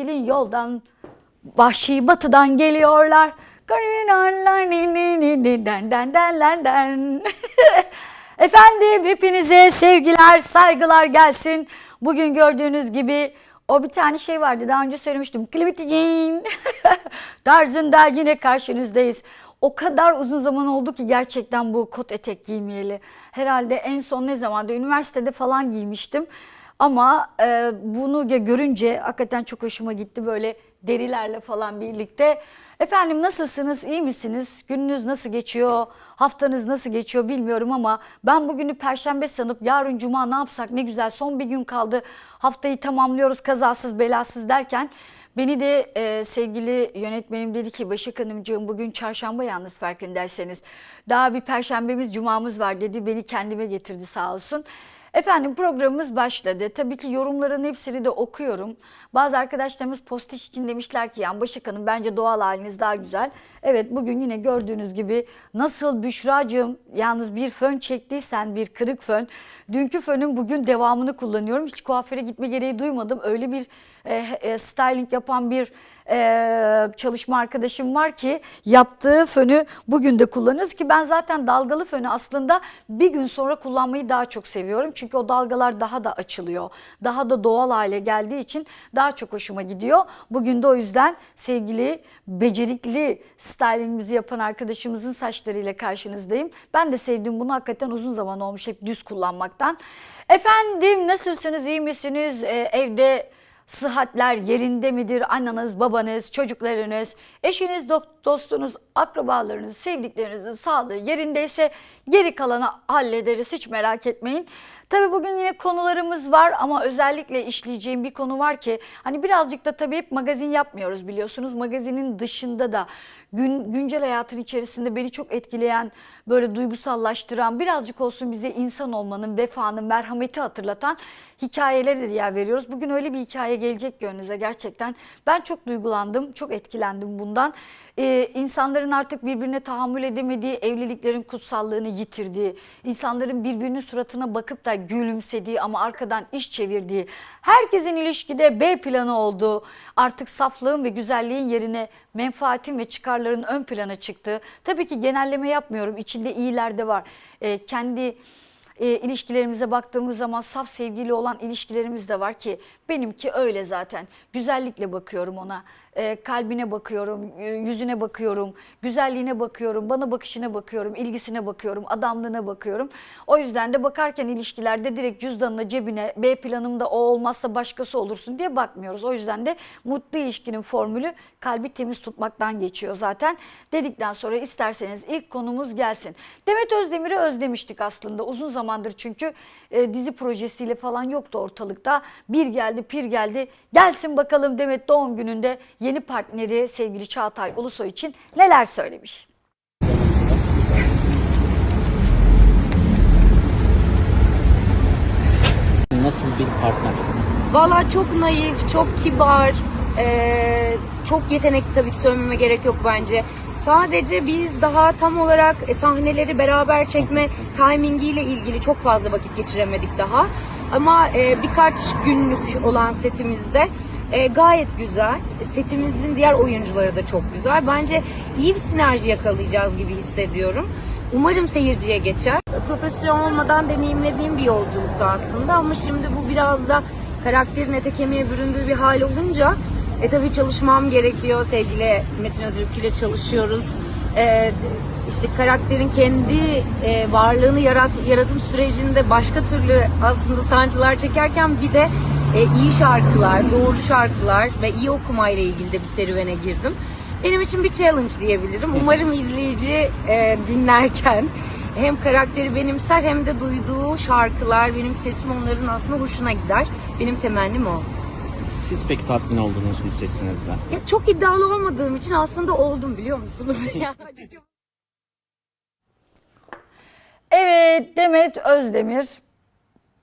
çekilin yoldan. Vahşi batıdan geliyorlar. Efendim hepinize sevgiler, saygılar gelsin. Bugün gördüğünüz gibi o bir tane şey vardı daha önce söylemiştim. Klibiticin tarzında yine karşınızdayız. O kadar uzun zaman oldu ki gerçekten bu kot etek giymeyeli. Herhalde en son ne zamanda üniversitede falan giymiştim. Ama e, bunu görünce hakikaten çok hoşuma gitti böyle derilerle falan birlikte. Efendim nasılsınız, iyi misiniz? Gününüz nasıl geçiyor? Haftanız nasıl geçiyor bilmiyorum ama ben bugünü perşembe sanıp yarın cuma ne yapsak ne güzel son bir gün kaldı. Haftayı tamamlıyoruz kazasız belasız derken Beni de e, sevgili yönetmenim dedi ki Başak Hanımcığım bugün çarşamba yalnız farkındaysanız. Daha bir perşembemiz cumamız var dedi beni kendime getirdi sağ olsun. Efendim programımız başladı. Tabii ki yorumların hepsini de okuyorum. Bazı arkadaşlarımız postiş için demişler ki yani Başak Hanım bence doğal haliniz daha güzel. Evet bugün yine gördüğünüz gibi nasıl Büşra'cığım yalnız bir fön çektiysen bir kırık fön. Dünkü fönün bugün devamını kullanıyorum. Hiç kuaföre gitme gereği duymadım. Öyle bir e, e, styling yapan bir e, çalışma arkadaşım var ki yaptığı fönü bugün de kullanıyoruz ki ben zaten dalgalı fönü aslında bir gün sonra kullanmayı daha çok seviyorum. Çünkü o dalgalar daha da açılıyor. Daha da doğal hale geldiği için daha çok hoşuma gidiyor. Bugün de o yüzden sevgili becerikli stylingimizi yapan arkadaşımızın saçlarıyla karşınızdayım. Ben de sevdiğim bunu hakikaten uzun zaman olmuş hep düz kullanmaktan. Efendim nasılsınız iyi misiniz Ee, evde Sıhhatler yerinde midir? Anneniz, babanız, çocuklarınız, eşiniz, dostunuz, akrabalarınız, sevdiklerinizin sağlığı yerindeyse geri kalanı hallederiz hiç merak etmeyin. Tabii bugün yine konularımız var ama özellikle işleyeceğim bir konu var ki hani birazcık da tabii hep magazin yapmıyoruz biliyorsunuz. Magazinin dışında da gün, güncel hayatın içerisinde beni çok etkileyen, böyle duygusallaştıran, birazcık olsun bize insan olmanın, vefanın, merhameti hatırlatan hikayelere de yer veriyoruz. Bugün öyle bir hikaye gelecek ki önünüze gerçekten. Ben çok duygulandım, çok etkilendim bundan. Ee, insanların artık birbirine tahammül edemediği, evliliklerin kutsallığını yitirdiği, insanların birbirinin suratına bakıp da gülümsediği ama arkadan iş çevirdiği, herkesin ilişkide B planı olduğu, artık saflığın ve güzelliğin yerine menfaatin ve çıkarların ön plana çıktığı. Tabii ki genelleme yapmıyorum, içinde iyiler de var. Ee, kendi e, ilişkilerimize baktığımız zaman saf sevgili olan ilişkilerimiz de var ki benimki öyle zaten. Güzellikle bakıyorum ona, e, kalbine bakıyorum, e, yüzüne bakıyorum, güzelliğine bakıyorum, bana bakışına bakıyorum, ilgisine bakıyorum, adamlığına bakıyorum. O yüzden de bakarken ilişkilerde direkt cüzdanına, cebine, B planımda o olmazsa başkası olursun diye bakmıyoruz. O yüzden de mutlu ilişkinin formülü kalbi temiz tutmaktan geçiyor zaten. Dedikten sonra isterseniz ilk konumuz gelsin. Demet Özdemir'i özlemiştik aslında uzun zamandır çünkü e, dizi projesiyle falan yoktu ortalıkta. Bir geldi pir geldi gelsin bakalım Demet doğum gününde partneri sevgili Çağatay Ulusoy için neler söylemiş. Nasıl bir partner? Valla çok naif, çok kibar, eee, çok yetenekli tabii ki söylememe gerek yok bence. Sadece biz daha tam olarak e, sahneleri beraber çekme timingiyle ilgili çok fazla vakit geçiremedik daha. Ama e, birkaç günlük olan setimizde e, gayet güzel. Setimizin diğer oyuncuları da çok güzel. Bence iyi bir sinerji yakalayacağız gibi hissediyorum. Umarım seyirciye geçer. Profesyonel olmadan deneyimlediğim bir yolculuktu aslında ama şimdi bu biraz da karakterin ete kemiğe büründüğü bir hal olunca e tabii çalışmam gerekiyor. Sevgili Metin Özürk ile çalışıyoruz. E, işte karakterin kendi e, varlığını yarat, yaratım sürecinde başka türlü aslında sancılar çekerken bir de e, iyi şarkılar, doğru şarkılar ve iyi okumayla ilgili de bir serüvene girdim. Benim için bir challenge diyebilirim. Umarım izleyici e, dinlerken hem karakteri benimser hem de duyduğu şarkılar, benim sesim onların aslında hoşuna gider. Benim temennim o. Siz peki tatmin oldunuz mu sesinizden? Ya çok iddialı olmadığım için aslında oldum biliyor musunuz? Ya, Evet Demet Özdemir.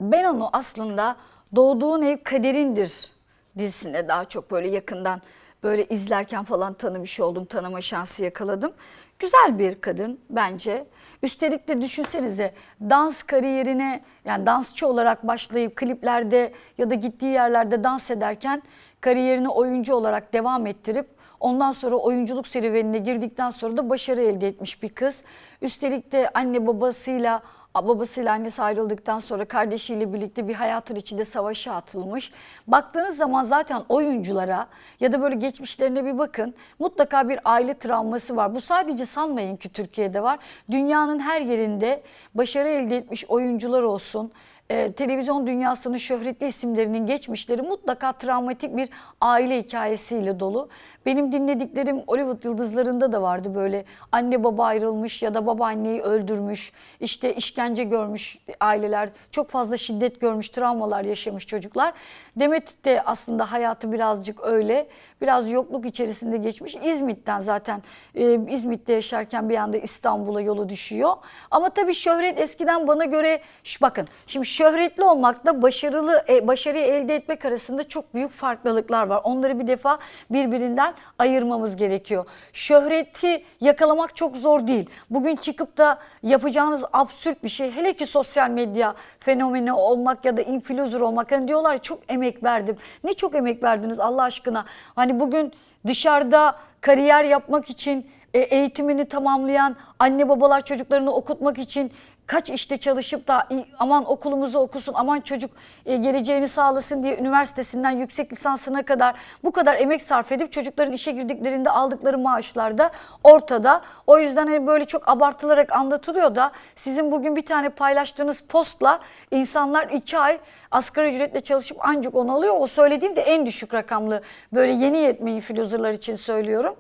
Ben onu aslında Doğduğun Ev Kaderindir dizisinde daha çok böyle yakından böyle izlerken falan tanımış oldum, tanıma şansı yakaladım. Güzel bir kadın bence. Üstelik de düşünsenize dans kariyerine yani dansçı olarak başlayıp kliplerde ya da gittiği yerlerde dans ederken kariyerini oyuncu olarak devam ettirip ondan sonra oyunculuk serüvenine girdikten sonra da başarı elde etmiş bir kız. Üstelik de anne babasıyla babasıyla annesi ayrıldıktan sonra kardeşiyle birlikte bir hayatın içinde savaşa atılmış. Baktığınız zaman zaten oyunculara ya da böyle geçmişlerine bir bakın. Mutlaka bir aile travması var. Bu sadece sanmayın ki Türkiye'de var. Dünyanın her yerinde başarı elde etmiş oyuncular olsun e, televizyon dünyasının şöhretli isimlerinin geçmişleri mutlaka travmatik bir aile hikayesiyle dolu. Benim dinlediklerim Hollywood yıldızlarında da vardı böyle anne baba ayrılmış ya da babaanneyi öldürmüş, işte işkence görmüş aileler, çok fazla şiddet görmüş, travmalar yaşamış çocuklar. Demet de aslında hayatı birazcık öyle, biraz yokluk içerisinde geçmiş. İzmit'ten zaten e, İzmit'te yaşarken bir anda İstanbul'a yolu düşüyor. Ama tabii şöhret eskiden bana göre, bakın şimdi şöhretli olmakla başarılı e, başarıyı elde etmek arasında çok büyük farklılıklar var. Onları bir defa birbirinden ayırmamız gerekiyor. Şöhreti yakalamak çok zor değil. Bugün çıkıp da yapacağınız absürt bir şey. Hele ki sosyal medya fenomeni olmak ya da influencer olmak. Hani diyorlar çok emek verdim. Ne çok emek verdiniz Allah aşkına. Hani bugün dışarıda kariyer yapmak için e, eğitimini tamamlayan anne babalar çocuklarını okutmak için kaç işte çalışıp da "İ- aman okulumuzu okusun, aman çocuk e, geleceğini sağlasın diye üniversitesinden yüksek lisansına kadar bu kadar emek sarf edip çocukların işe girdiklerinde aldıkları maaşlar da ortada. O yüzden hani böyle çok abartılarak anlatılıyor da sizin bugün bir tane paylaştığınız postla insanlar iki ay asgari ücretle çalışıp ancak onu alıyor. O söylediğim de en düşük rakamlı böyle yeni yetme influencerlar için söylüyorum.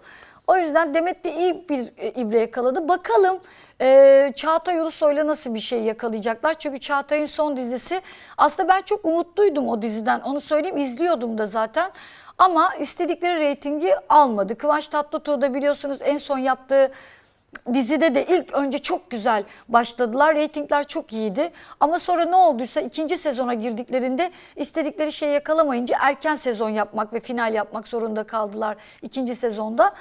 O yüzden Demet de iyi bir e, ibre yakaladı. Bakalım e, Çağatay Ulusoy'la nasıl bir şey yakalayacaklar? Çünkü Çağatay'ın son dizisi aslında ben çok umutluydum o diziden. Onu söyleyeyim izliyordum da zaten. Ama istedikleri reytingi almadı. Kıvanç Tatlıtuğ da biliyorsunuz en son yaptığı dizide de ilk önce çok güzel başladılar. Reytingler çok iyiydi. Ama sonra ne olduysa ikinci sezona girdiklerinde istedikleri şeyi yakalamayınca erken sezon yapmak ve final yapmak zorunda kaldılar ikinci sezonda.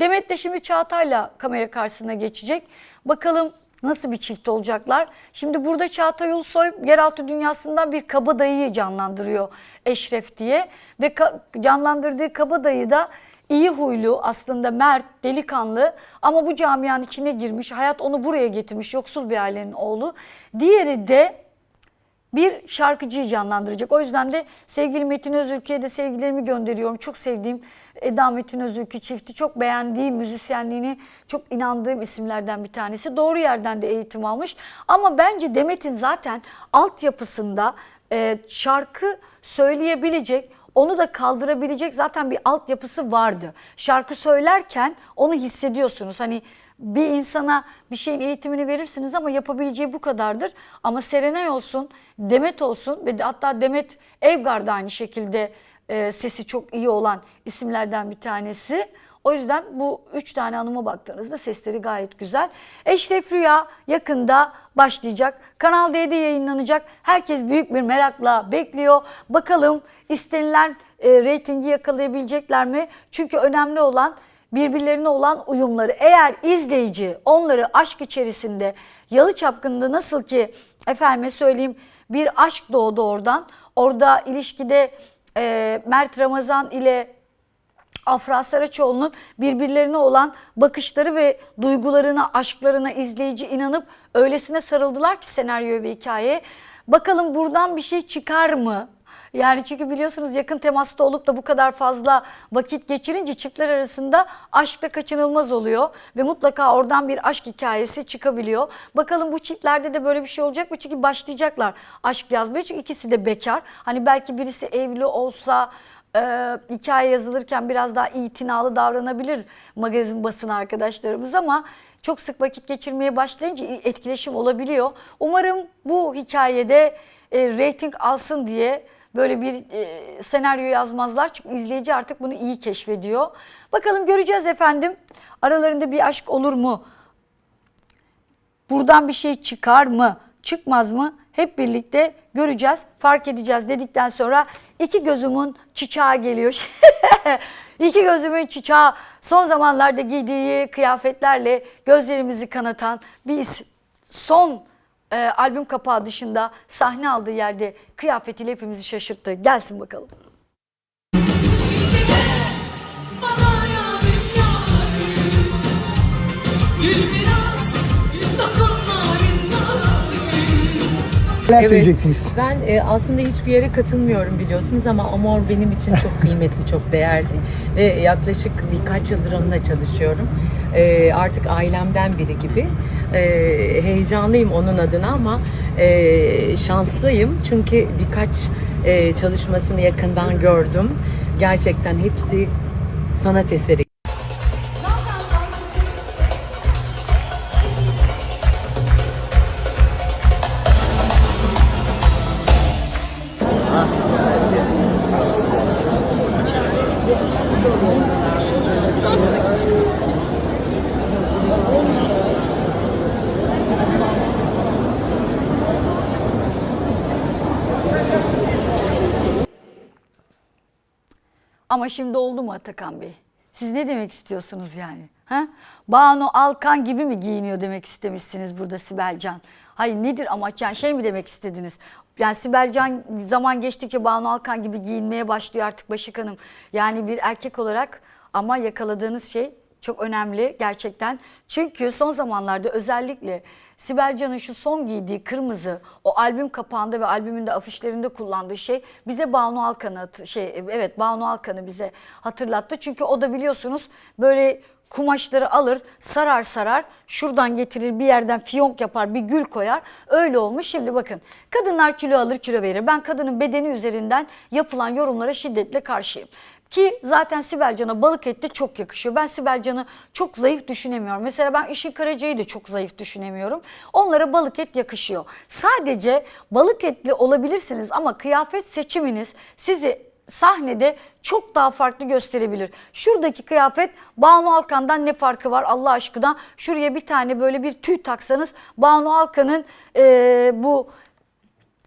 Demet de şimdi Çağatay'la kamera karşısına geçecek. Bakalım nasıl bir çift olacaklar. Şimdi burada Çağatay Ulusoy yeraltı dünyasından bir kabadayıyı canlandırıyor Eşref diye. Ve ka- canlandırdığı kabadayı da iyi huylu aslında mert, delikanlı ama bu camianın içine girmiş. Hayat onu buraya getirmiş yoksul bir ailenin oğlu. Diğeri de bir şarkıcıyı canlandıracak. O yüzden de sevgili Metin Özürkü'ye de sevgilerimi gönderiyorum. Çok sevdiğim Eda Metin Özürkü çifti. Çok beğendiğim müzisyenliğini çok inandığım isimlerden bir tanesi. Doğru yerden de eğitim almış. Ama bence Demet'in zaten altyapısında e, şarkı söyleyebilecek, onu da kaldırabilecek zaten bir altyapısı vardı. Şarkı söylerken onu hissediyorsunuz. Hani bir insana bir şeyin eğitimini verirsiniz ama yapabileceği bu kadardır. Ama Serenay olsun, Demet olsun ve hatta Demet Evgar da aynı şekilde e, sesi çok iyi olan isimlerden bir tanesi. O yüzden bu üç tane hanıma baktığınızda sesleri gayet güzel. Eşref Rüya yakında başlayacak. Kanal D'de yayınlanacak. Herkes büyük bir merakla bekliyor. Bakalım istenilen e, reytingi yakalayabilecekler mi? Çünkü önemli olan birbirlerine olan uyumları. Eğer izleyici onları aşk içerisinde Yalı Çapkını'nda nasıl ki efendime söyleyeyim bir aşk doğdu oradan. Orada ilişkide e, Mert Ramazan ile Afra Saraçoğlu'nun birbirlerine olan bakışları ve duygularına, aşklarına izleyici inanıp öylesine sarıldılar ki senaryoya ve hikayeye. Bakalım buradan bir şey çıkar mı? Yani çünkü biliyorsunuz yakın temasta olup da bu kadar fazla vakit geçirince çiftler arasında aşk da kaçınılmaz oluyor ve mutlaka oradan bir aşk hikayesi çıkabiliyor. Bakalım bu çiftlerde de böyle bir şey olacak mı? Çünkü başlayacaklar aşk yazmaya çünkü ikisi de bekar. Hani belki birisi evli olsa e, hikaye yazılırken biraz daha itinalı davranabilir magazin basın arkadaşlarımız ama çok sık vakit geçirmeye başlayınca etkileşim olabiliyor. Umarım bu hikayede e, reyting alsın diye böyle bir e, senaryo yazmazlar. Çünkü izleyici artık bunu iyi keşfediyor. Bakalım göreceğiz efendim. Aralarında bir aşk olur mu? Buradan bir şey çıkar mı? Çıkmaz mı? Hep birlikte göreceğiz, fark edeceğiz dedikten sonra iki gözümün çiçeği geliyor. iki gözümün çiçeği son zamanlarda giydiği kıyafetlerle gözlerimizi kanatan bir is- son e, albüm kapağı dışında sahne aldığı yerde kıyafetiyle hepimizi şaşırttı. Gelsin bakalım. Bana yarın yarın, Neler Evet. söyleyeceksiniz? Ben e, aslında hiçbir yere katılmıyorum biliyorsunuz ama Amor benim için çok kıymetli, çok değerli ve yaklaşık birkaç yıldır onunla çalışıyorum. E, artık ailemden biri gibi. E, heyecanlıyım onun adına ama e, şanslıyım çünkü birkaç e, çalışmasını yakından gördüm. Gerçekten hepsi sanat eseri. Ama şimdi oldu mu Atakan Bey? Siz ne demek istiyorsunuz yani? Ha? Banu Alkan gibi mi giyiniyor demek istemişsiniz burada Sibel Can? Hayır nedir amaç yani şey mi demek istediniz? Yani Sibel Can zaman geçtikçe Banu Alkan gibi giyinmeye başlıyor artık Başak Hanım. Yani bir erkek olarak ama yakaladığınız şey çok önemli gerçekten. Çünkü son zamanlarda özellikle Sibel Can'ın şu son giydiği kırmızı o albüm kapağında ve albümün de afişlerinde kullandığı şey bize Banu Alkan'ı şey evet Banu Alkan'ı bize hatırlattı. Çünkü o da biliyorsunuz böyle kumaşları alır sarar sarar şuradan getirir bir yerden fiyonk yapar bir gül koyar öyle olmuş şimdi bakın kadınlar kilo alır kilo verir ben kadının bedeni üzerinden yapılan yorumlara şiddetle karşıyım ki zaten Sibel Can'a balık eti çok yakışıyor. Ben Sibel Can'ı çok zayıf düşünemiyorum. Mesela ben Işıl Karaca'yı da çok zayıf düşünemiyorum. Onlara balık et yakışıyor. Sadece balık etli olabilirsiniz ama kıyafet seçiminiz sizi sahnede çok daha farklı gösterebilir. Şuradaki kıyafet Banu Alkan'dan ne farkı var Allah aşkına? Şuraya bir tane böyle bir tüy taksanız Banu Alkan'ın eee, bu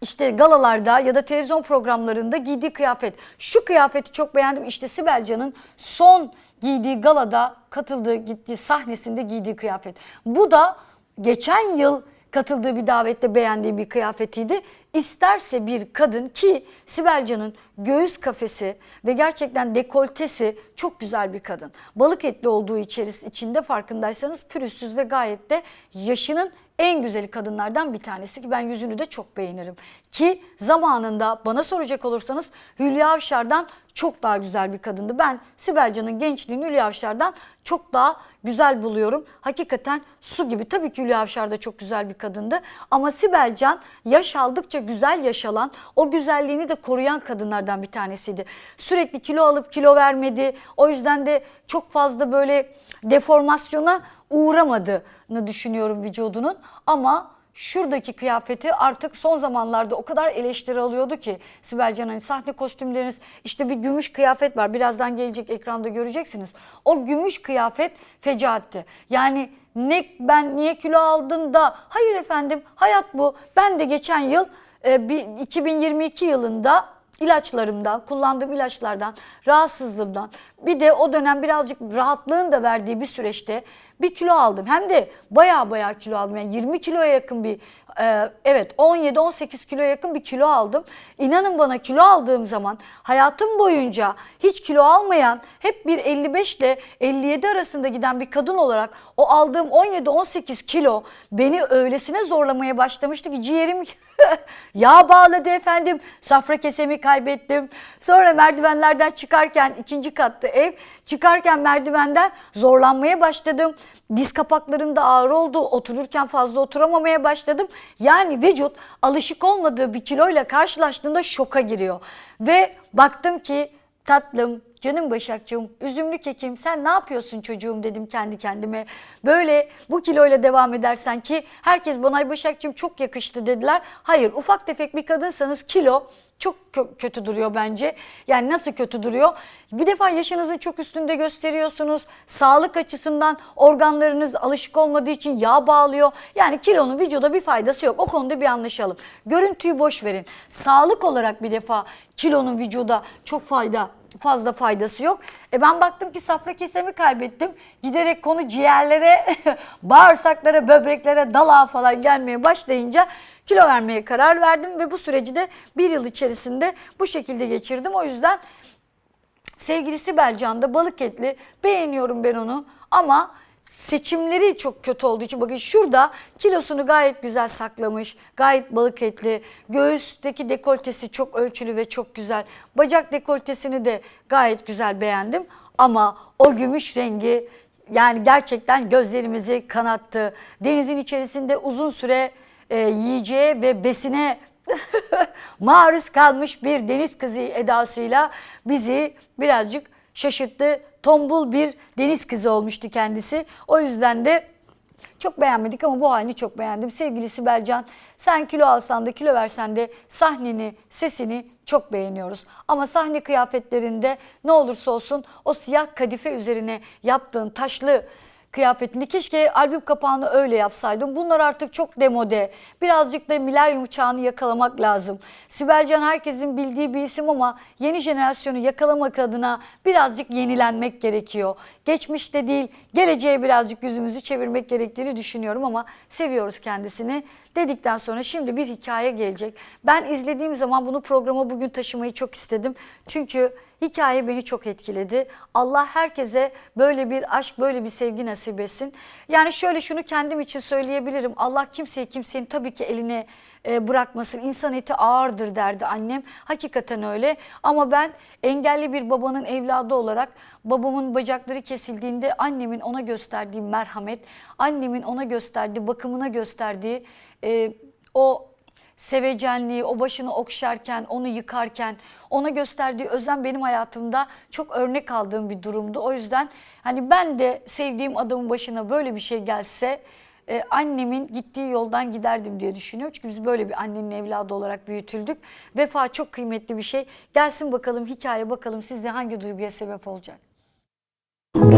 işte galalarda ya da televizyon programlarında giydiği kıyafet. Şu kıyafeti çok beğendim. İşte Sibel Can'ın son giydiği galada katıldığı gittiği sahnesinde giydiği kıyafet. Bu da geçen yıl katıldığı bir davette beğendiği bir kıyafetiydi. İsterse bir kadın ki Sibel Can'ın göğüs kafesi ve gerçekten dekoltesi çok güzel bir kadın. Balık etli olduğu içeris içinde farkındaysanız pürüzsüz ve gayet de yaşının en güzeli kadınlardan bir tanesi ki ben yüzünü de çok beğenirim. Ki zamanında bana soracak olursanız Hülya Avşar'dan çok daha güzel bir kadındı. Ben Sibel Can'ın gençliğini Hülya Avşar'dan çok daha güzel buluyorum. Hakikaten su gibi. Tabii ki Hülya Avşar da çok güzel bir kadındı. Ama Sibel Can yaş aldıkça güzel yaşalan, o güzelliğini de koruyan kadınlardan bir tanesiydi. Sürekli kilo alıp kilo vermedi. O yüzden de çok fazla böyle deformasyona uğramadığını düşünüyorum vücudunun. Ama şuradaki kıyafeti artık son zamanlarda o kadar eleştiri alıyordu ki Sibel Can hani sahne kostümleriniz işte bir gümüş kıyafet var birazdan gelecek ekranda göreceksiniz. O gümüş kıyafet fecaatti. Yani ne ben niye kilo aldım da hayır efendim hayat bu. Ben de geçen yıl e, bir 2022 yılında ilaçlarımdan, kullandığım ilaçlardan, rahatsızlığımdan bir de o dönem birazcık rahatlığın da verdiği bir süreçte bir kilo aldım. Hem de baya baya kilo aldım. Yani 20 kiloya yakın bir e, evet 17-18 kiloya yakın bir kilo aldım. İnanın bana kilo aldığım zaman hayatım boyunca hiç kilo almayan hep bir 55 ile 57 arasında giden bir kadın olarak o aldığım 17-18 kilo beni öylesine zorlamaya başlamıştı ki ciğerim yağ bağladı efendim. Safra kesemi kaybettim. Sonra merdivenlerden çıkarken ikinci katta ev çıkarken merdivenden zorlanmaya başladım. Diz kapaklarım da ağır oldu. Otururken fazla oturamamaya başladım. Yani vücut alışık olmadığı bir kiloyla karşılaştığında şoka giriyor. Ve baktım ki tatlım canım Başakçığım üzümlü kekim sen ne yapıyorsun çocuğum dedim kendi kendime. Böyle bu kiloyla devam edersen ki herkes bana ay Başakçığım çok yakıştı dediler. Hayır ufak tefek bir kadınsanız kilo çok kö- kötü duruyor bence. Yani nasıl kötü duruyor? Bir defa yaşınızın çok üstünde gösteriyorsunuz. Sağlık açısından organlarınız alışık olmadığı için yağ bağlıyor. Yani kilonun vücuda bir faydası yok. O konuda bir anlaşalım. Görüntüyü boş verin. Sağlık olarak bir defa kilonun vücuda çok fayda fazla faydası yok. E ben baktım ki safra kesemi kaybettim. Giderek konu ciğerlere, bağırsaklara, böbreklere, dalağa falan gelmeye başlayınca kilo vermeye karar verdim ve bu süreci de bir yıl içerisinde bu şekilde geçirdim. O yüzden sevgili Sibel Can da balık etli beğeniyorum ben onu ama seçimleri çok kötü olduğu için bakın şurada kilosunu gayet güzel saklamış. Gayet balık etli. Göğüsteki dekoltesi çok ölçülü ve çok güzel. Bacak dekoltesini de gayet güzel beğendim. Ama o gümüş rengi yani gerçekten gözlerimizi kanattı. Denizin içerisinde uzun süre e, yiyeceğe ve besine maruz kalmış bir deniz kızı edasıyla bizi birazcık şaşırttı. Tombul bir deniz kızı olmuştu kendisi. O yüzden de çok beğenmedik ama bu halini çok beğendim. Sevgili Sibel Can sen kilo alsan da kilo versen de sahneni, sesini çok beğeniyoruz. Ama sahne kıyafetlerinde ne olursa olsun o siyah kadife üzerine yaptığın taşlı kıyafetini keşke albüm kapağını öyle yapsaydım. Bunlar artık çok demode. Birazcık da milenyum çağını yakalamak lazım. Sibel Can herkesin bildiği bir isim ama yeni jenerasyonu yakalamak adına birazcık yenilenmek gerekiyor. Geçmişte değil, geleceğe birazcık yüzümüzü çevirmek gerektiğini düşünüyorum ama seviyoruz kendisini dedikten sonra şimdi bir hikaye gelecek. Ben izlediğim zaman bunu programa bugün taşımayı çok istedim. Çünkü hikaye beni çok etkiledi. Allah herkese böyle bir aşk, böyle bir sevgi nasip etsin. Yani şöyle şunu kendim için söyleyebilirim. Allah kimseyi kimsenin tabii ki eline e, bırakmasın. İnsan eti ağırdır derdi annem. Hakikaten öyle. Ama ben engelli bir babanın evladı olarak babamın bacakları kesildiğinde annemin ona gösterdiği merhamet, annemin ona gösterdiği, bakımına gösterdiği e, o sevecenliği, o başını okşarken, onu yıkarken ona gösterdiği özen benim hayatımda çok örnek aldığım bir durumdu. O yüzden hani ben de sevdiğim adamın başına böyle bir şey gelse e, annemin gittiği yoldan giderdim diye düşünüyorum. Çünkü biz böyle bir annenin evladı olarak büyütüldük. Vefa çok kıymetli bir şey. Gelsin bakalım hikaye bakalım sizde hangi duyguya sebep olacak?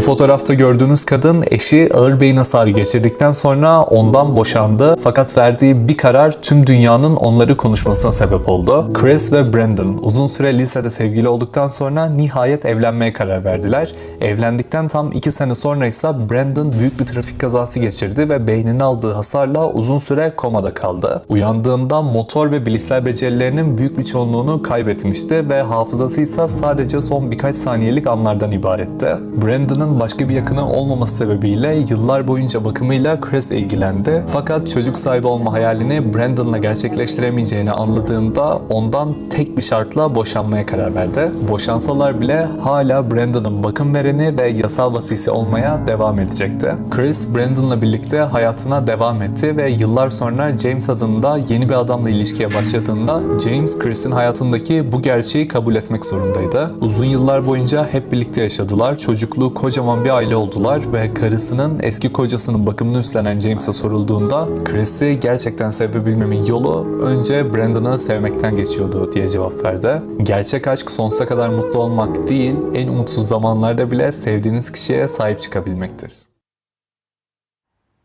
Fotoğrafta gördüğünüz kadın eşi ağır beyin hasarı geçirdikten sonra ondan boşandı. Fakat verdiği bir karar tüm dünyanın onları konuşmasına sebep oldu. Chris ve Brandon uzun süre lisede sevgili olduktan sonra nihayet evlenmeye karar verdiler. Evlendikten tam 2 sene sonra ise Brandon büyük bir trafik kazası geçirdi ve beynine aldığı hasarla uzun süre komada kaldı. Uyandığında motor ve bilişsel becerilerinin büyük bir çoğunluğunu kaybetmişti ve hafızası ise sadece son birkaç saniyelik anlardan ibaretti. Brandon'ın başka bir yakını olmaması sebebiyle yıllar boyunca bakımıyla Chris ilgilendi. Fakat çocuk sahibi olma hayalini Brandon'la gerçekleştiremeyeceğini anladığında ondan tek bir şartla boşanmaya karar verdi. Boşansalar bile hala Brandon'ın bakım vereni ve yasal vasisi olmaya devam edecekti. Chris Brandon'la birlikte hayatına devam etti ve yıllar sonra James adında yeni bir adamla ilişkiye başladığında James Chris'in hayatındaki bu gerçeği kabul etmek zorundaydı. Uzun yıllar boyunca hep birlikte yaşadılar. Çocuklu kocaman bir aile oldular ve karısının eski kocasının bakımını üstlenen James'e sorulduğunda Chris'i gerçekten sevebilmemin yolu önce Brandon'ı sevmekten geçiyordu diye cevap verdi. Gerçek aşk sonsuza kadar mutlu olmak değil, en umutsuz zamanlarda bile sevdiğiniz kişiye sahip çıkabilmektir.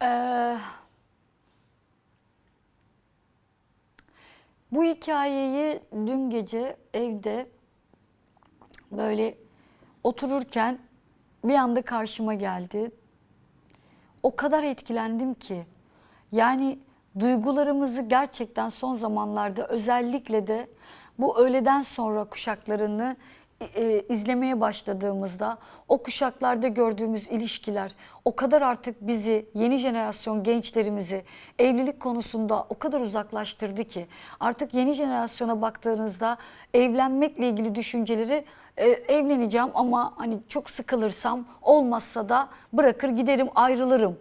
Ee, bu hikayeyi dün gece evde böyle otururken bir anda karşıma geldi. O kadar etkilendim ki. Yani duygularımızı gerçekten son zamanlarda özellikle de bu öğleden sonra kuşaklarını e, izlemeye başladığımızda o kuşaklarda gördüğümüz ilişkiler o kadar artık bizi yeni jenerasyon gençlerimizi evlilik konusunda o kadar uzaklaştırdı ki artık yeni jenerasyona baktığınızda evlenmekle ilgili düşünceleri e, evleneceğim ama hani çok sıkılırsam olmazsa da bırakır giderim ayrılırım.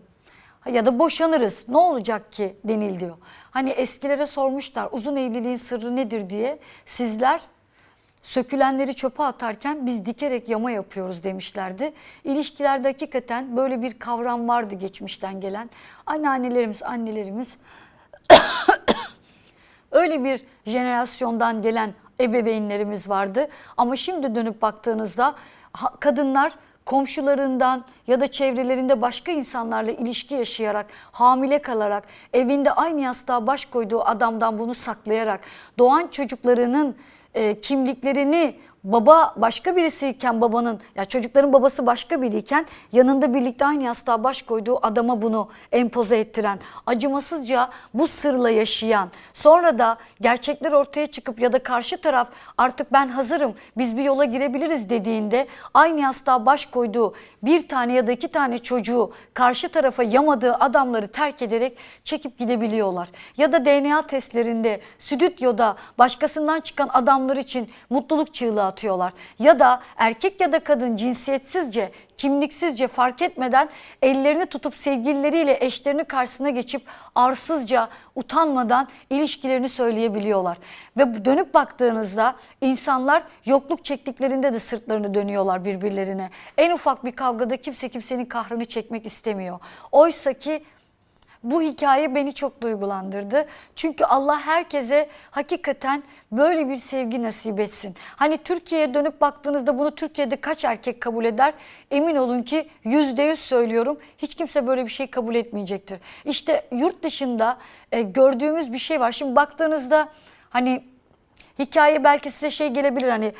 Ya da boşanırız ne olacak ki denil Hani eskilere sormuşlar uzun evliliğin sırrı nedir diye. Sizler sökülenleri çöpe atarken biz dikerek yama yapıyoruz demişlerdi. İlişkilerde hakikaten böyle bir kavram vardı geçmişten gelen. Anneannelerimiz, annelerimiz öyle bir jenerasyondan gelen ebeveynlerimiz vardı. Ama şimdi dönüp baktığınızda kadınlar komşularından ya da çevrelerinde başka insanlarla ilişki yaşayarak, hamile kalarak, evinde aynı yastığa baş koyduğu adamdan bunu saklayarak, doğan çocuklarının e, kimliklerini baba başka birisiyken babanın ya çocukların babası başka biriyken yanında birlikte aynı yastığa baş koyduğu adama bunu empoze ettiren, acımasızca bu sırla yaşayan, sonra da gerçekler ortaya çıkıp ya da karşı taraf artık ben hazırım biz bir yola girebiliriz dediğinde aynı yastığa baş koyduğu bir tane ya da iki tane çocuğu karşı tarafa yamadığı adamları terk ederek çekip gidebiliyorlar. Ya da DNA testlerinde stüdyoda başkasından çıkan adamlar için mutluluk çığlığı atıyorlar. Ya da erkek ya da kadın cinsiyetsizce, kimliksizce fark etmeden ellerini tutup sevgilileriyle eşlerini karşısına geçip arsızca, utanmadan ilişkilerini söyleyebiliyorlar. Ve dönüp baktığınızda insanlar yokluk çektiklerinde de sırtlarını dönüyorlar birbirlerine. En ufak bir kavgada kimse kimsenin kahrını çekmek istemiyor. Oysa ki bu hikaye beni çok duygulandırdı. Çünkü Allah herkese hakikaten böyle bir sevgi nasip etsin. Hani Türkiye'ye dönüp baktığınızda bunu Türkiye'de kaç erkek kabul eder? Emin olun ki yüzde yüz söylüyorum hiç kimse böyle bir şey kabul etmeyecektir. İşte yurt dışında e, gördüğümüz bir şey var. Şimdi baktığınızda hani hikaye belki size şey gelebilir hani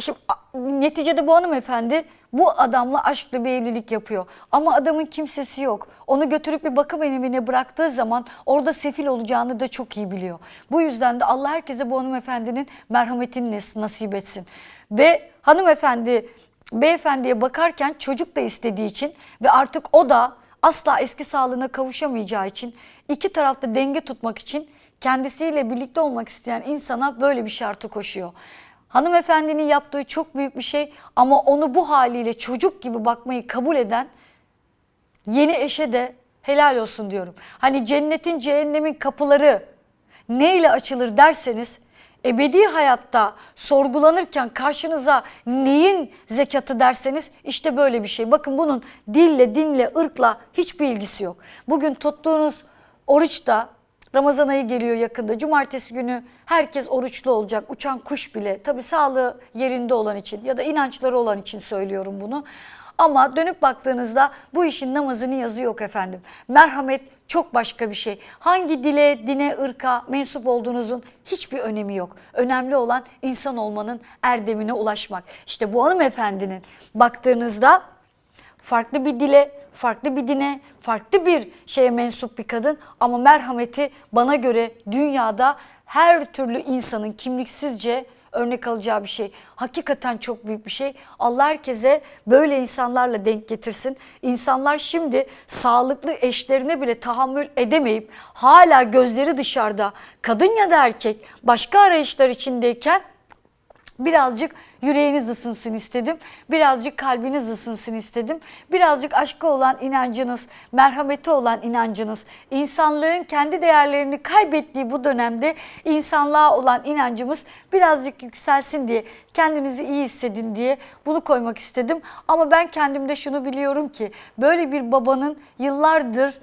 Şimdi neticede bu hanımefendi bu adamla aşklı bir evlilik yapıyor. Ama adamın kimsesi yok. Onu götürüp bir bakım evine bıraktığı zaman orada sefil olacağını da çok iyi biliyor. Bu yüzden de Allah herkese bu hanımefendinin merhametini nas- nasip etsin. Ve hanımefendi beyefendiye bakarken çocuk da istediği için ve artık o da asla eski sağlığına kavuşamayacağı için iki tarafta denge tutmak için kendisiyle birlikte olmak isteyen insana böyle bir şartı koşuyor. Hanımefendinin yaptığı çok büyük bir şey ama onu bu haliyle çocuk gibi bakmayı kabul eden yeni eşe de helal olsun diyorum. Hani cennetin cehennemin kapıları neyle açılır derseniz ebedi hayatta sorgulanırken karşınıza neyin zekatı derseniz işte böyle bir şey. Bakın bunun dille, dinle, ırkla hiçbir ilgisi yok. Bugün tuttuğunuz oruçta Ramazan ayı geliyor yakında. Cumartesi günü herkes oruçlu olacak. Uçan kuş bile. Tabii sağlığı yerinde olan için ya da inançları olan için söylüyorum bunu. Ama dönüp baktığınızda bu işin namazını yazı yok efendim. Merhamet çok başka bir şey. Hangi dile, dine, ırka mensup olduğunuzun hiçbir önemi yok. Önemli olan insan olmanın erdemine ulaşmak. İşte bu hanımefendinin baktığınızda farklı bir dile, farklı bir dine, farklı bir şeye mensup bir kadın ama merhameti bana göre dünyada her türlü insanın kimliksizce örnek alacağı bir şey. Hakikaten çok büyük bir şey. Allah herkese böyle insanlarla denk getirsin. İnsanlar şimdi sağlıklı eşlerine bile tahammül edemeyip hala gözleri dışarıda kadın ya da erkek başka arayışlar içindeyken birazcık yüreğiniz ısınsın istedim. Birazcık kalbiniz ısınsın istedim. Birazcık aşka olan inancınız, merhameti olan inancınız, insanlığın kendi değerlerini kaybettiği bu dönemde insanlığa olan inancımız birazcık yükselsin diye, kendinizi iyi hissedin diye bunu koymak istedim. Ama ben kendimde şunu biliyorum ki böyle bir babanın yıllardır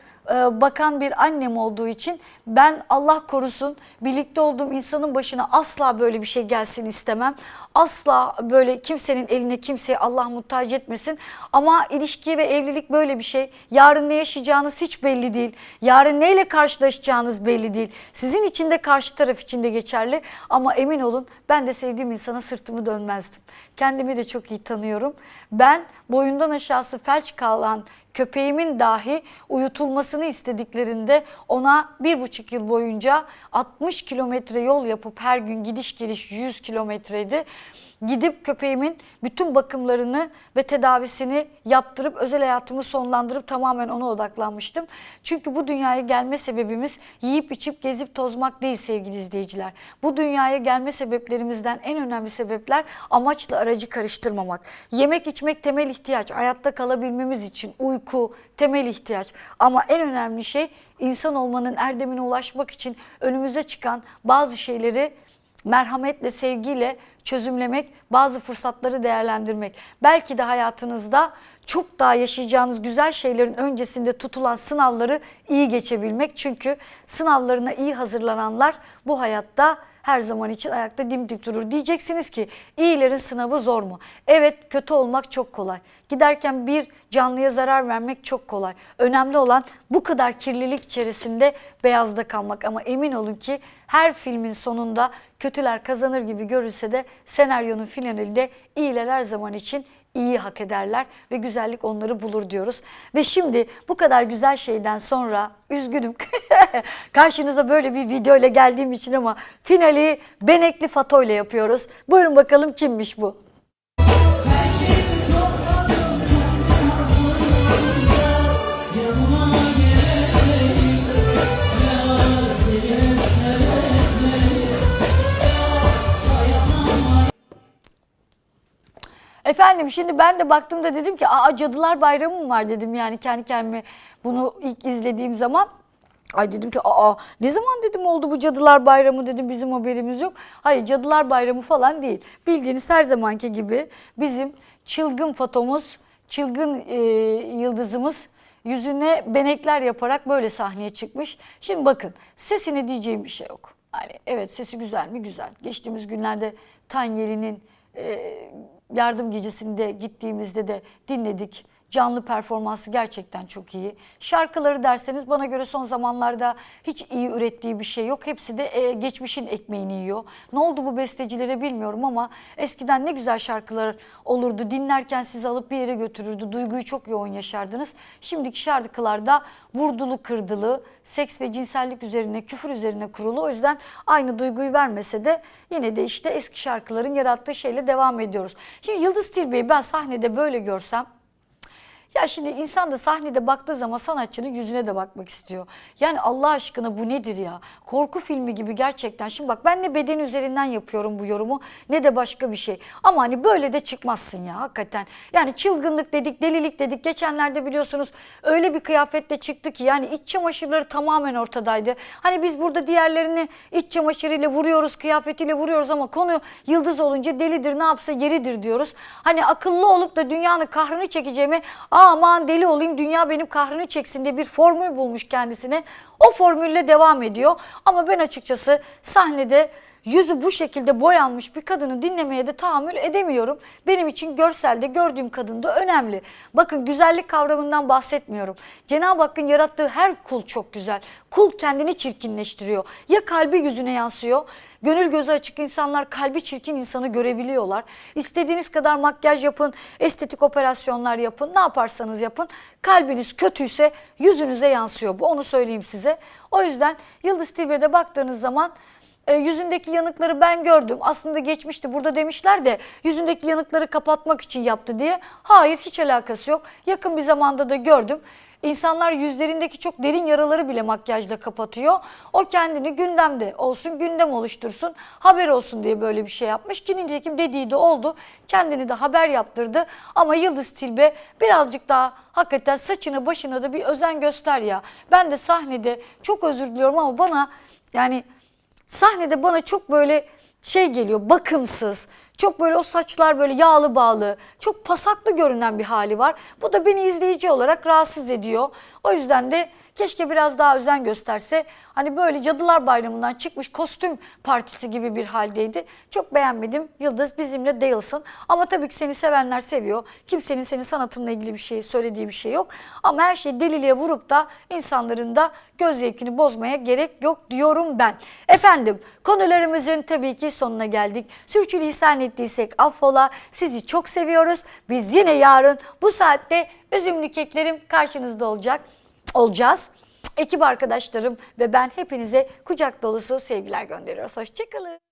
bakan bir annem olduğu için ben Allah korusun birlikte olduğum insanın başına asla böyle bir şey gelsin istemem. Asla böyle kimsenin eline kimseye Allah muhtaç etmesin. Ama ilişki ve evlilik böyle bir şey. Yarın ne yaşayacağınız hiç belli değil. Yarın neyle karşılaşacağınız belli değil. Sizin için de karşı taraf için de geçerli. Ama emin olun ben de sevdiğim insana sırtımı dönmezdim. Kendimi de çok iyi tanıyorum. Ben boyundan aşağısı felç kalan köpeğimin dahi uyutulmasını istediklerinde ona bir buçuk yıl boyunca 60 kilometre yol yapıp her gün gidiş geliş 100 kilometreydi. Gidip köpeğimin bütün bakımlarını ve tedavisini yaptırıp özel hayatımı sonlandırıp tamamen ona odaklanmıştım. Çünkü bu dünyaya gelme sebebimiz yiyip içip gezip tozmak değil sevgili izleyiciler. Bu dünyaya gelme sebeplerimizden en önemli sebepler amaçla aracı karıştırmamak. Yemek içmek temel ihtiyaç. Hayatta kalabilmemiz için uyku temel ihtiyaç. Ama en önemli şey insan olmanın erdemine ulaşmak için önümüze çıkan bazı şeyleri merhametle, sevgiyle çözümlemek, bazı fırsatları değerlendirmek. Belki de hayatınızda çok daha yaşayacağınız güzel şeylerin öncesinde tutulan sınavları iyi geçebilmek. Çünkü sınavlarına iyi hazırlananlar bu hayatta her zaman için ayakta dimdik durur. Diyeceksiniz ki iyilerin sınavı zor mu? Evet kötü olmak çok kolay. Giderken bir canlıya zarar vermek çok kolay. Önemli olan bu kadar kirlilik içerisinde beyazda kalmak. Ama emin olun ki her filmin sonunda kötüler kazanır gibi görülse de senaryonun finalinde iyiler her zaman için iyi hak ederler ve güzellik onları bulur diyoruz. Ve şimdi bu kadar güzel şeyden sonra üzgünüm karşınıza böyle bir video ile geldiğim için ama finali Benekli Fato ile yapıyoruz. Buyurun bakalım kimmiş bu? Efendim şimdi ben de baktığımda dedim ki aa Cadılar Bayramı mı var dedim yani kendi kendime bunu ilk izlediğim zaman. Ay dedim ki aa ne zaman dedim oldu bu Cadılar Bayramı dedim bizim haberimiz yok. Hayır Cadılar Bayramı falan değil. Bildiğiniz her zamanki gibi bizim çılgın fotomuz, çılgın e, yıldızımız yüzüne benekler yaparak böyle sahneye çıkmış. Şimdi bakın sesine diyeceğim bir şey yok. Yani evet sesi güzel mi? Güzel. Geçtiğimiz günlerde Tanyeli'nin e, yardım gecesinde gittiğimizde de dinledik. Canlı performansı gerçekten çok iyi. Şarkıları derseniz bana göre son zamanlarda hiç iyi ürettiği bir şey yok. Hepsi de e, geçmişin ekmeğini yiyor. Ne oldu bu bestecilere bilmiyorum ama eskiden ne güzel şarkılar olurdu. Dinlerken sizi alıp bir yere götürürdü. Duyguyu çok yoğun yaşardınız. Şimdiki şarkılarda vurdulu kırdılı, seks ve cinsellik üzerine, küfür üzerine kurulu. O yüzden aynı duyguyu vermese de yine de işte eski şarkıların yarattığı şeyle devam ediyoruz. Şimdi Yıldız Tilbe'yi ben sahnede böyle görsem ya şimdi insan da sahnede baktığı zaman sanatçının yüzüne de bakmak istiyor. Yani Allah aşkına bu nedir ya? Korku filmi gibi gerçekten. Şimdi bak ben ne beden üzerinden yapıyorum bu yorumu ne de başka bir şey. Ama hani böyle de çıkmazsın ya hakikaten. Yani çılgınlık dedik, delilik dedik. Geçenlerde biliyorsunuz öyle bir kıyafetle çıktı ki yani iç çamaşırları tamamen ortadaydı. Hani biz burada diğerlerini iç çamaşırıyla vuruyoruz, kıyafetiyle vuruyoruz ama konu yıldız olunca delidir ne yapsa yeridir diyoruz. Hani akıllı olup da dünyanın kahrını çekeceğimi aman deli olayım dünya benim kahrını çeksin diye bir formül bulmuş kendisine. O formülle devam ediyor. Ama ben açıkçası sahnede yüzü bu şekilde boyanmış bir kadını dinlemeye de tahammül edemiyorum. Benim için görselde gördüğüm kadın da önemli. Bakın güzellik kavramından bahsetmiyorum. Cenab-ı Hakk'ın yarattığı her kul çok güzel. Kul kendini çirkinleştiriyor. Ya kalbi yüzüne yansıyor. Gönül gözü açık insanlar kalbi çirkin insanı görebiliyorlar. İstediğiniz kadar makyaj yapın, estetik operasyonlar yapın, ne yaparsanız yapın. Kalbiniz kötüyse yüzünüze yansıyor bu onu söyleyeyim size. O yüzden Yıldız Tilbe'de baktığınız zaman e, yüzündeki yanıkları ben gördüm. Aslında geçmişti. Burada demişler de yüzündeki yanıkları kapatmak için yaptı diye. Hayır hiç alakası yok. Yakın bir zamanda da gördüm. İnsanlar yüzlerindeki çok derin yaraları bile makyajla kapatıyor. O kendini gündemde olsun, gündem oluştursun, haber olsun diye böyle bir şey yapmış. Ki nitekim dediği de oldu. Kendini de haber yaptırdı. Ama Yıldız Tilbe birazcık daha hakikaten saçını başına da bir özen göster ya. Ben de sahnede çok özür diliyorum ama bana yani sahnede bana çok böyle şey geliyor bakımsız. Çok böyle o saçlar böyle yağlı bağlı, çok pasaklı görünen bir hali var. Bu da beni izleyici olarak rahatsız ediyor. O yüzden de keşke biraz daha özen gösterse. Hani böyle Cadılar Bayramı'ndan çıkmış kostüm partisi gibi bir haldeydi. Çok beğenmedim. Yıldız bizimle değilsin. Ama tabii ki seni sevenler seviyor. Kimsenin senin sanatınla ilgili bir şey söylediği bir şey yok. Ama her şeyi deliliğe vurup da insanların da göz zevkini bozmaya gerek yok diyorum ben. Efendim konularımızın tabii ki sonuna geldik. Sürçülisan ettiysek affola. Sizi çok seviyoruz. Biz yine yarın bu saatte üzümlü keklerim karşınızda olacak olacağız. Ekip arkadaşlarım ve ben hepinize kucak dolusu sevgiler gönderiyoruz. Hoşçakalın.